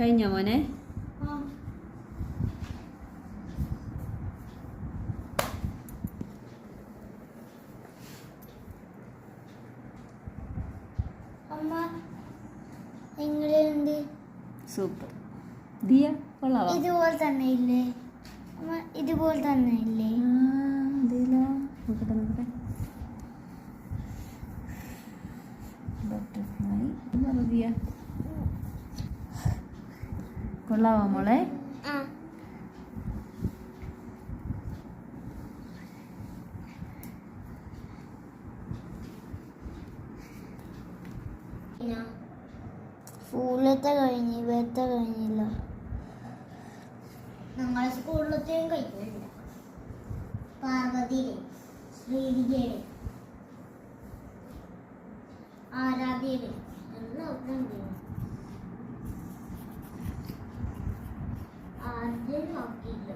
കഴിഞ്ഞോ മോനെ? സൂപ്പർ. ദിയ കൊള്ളാവോ? ഇതുപോലെ തന്നെ ഇല്ലേ? ഇതുപോലെ തന്നെ ഇല്ലേ. നോക്കട്ടെ നോക്കട്ടെ. ബട്ടർഫ്ലൈ എന്താ ദിയ. കൊള്ളാവോ മോളെ? സ്കൂളിലത്തെ കഴിഞ്ഞ് ഇവിടുത്തെ കഴിഞ്ഞില്ല. ഞങ്ങളെ സ്കൂളിലത്തെയും കഴിഞ്ഞില്ല പാർവതിയുടെ ശ്രീവിജയുടെ ആരാധ്യയുടെ എല്ലാം ஆகிலும்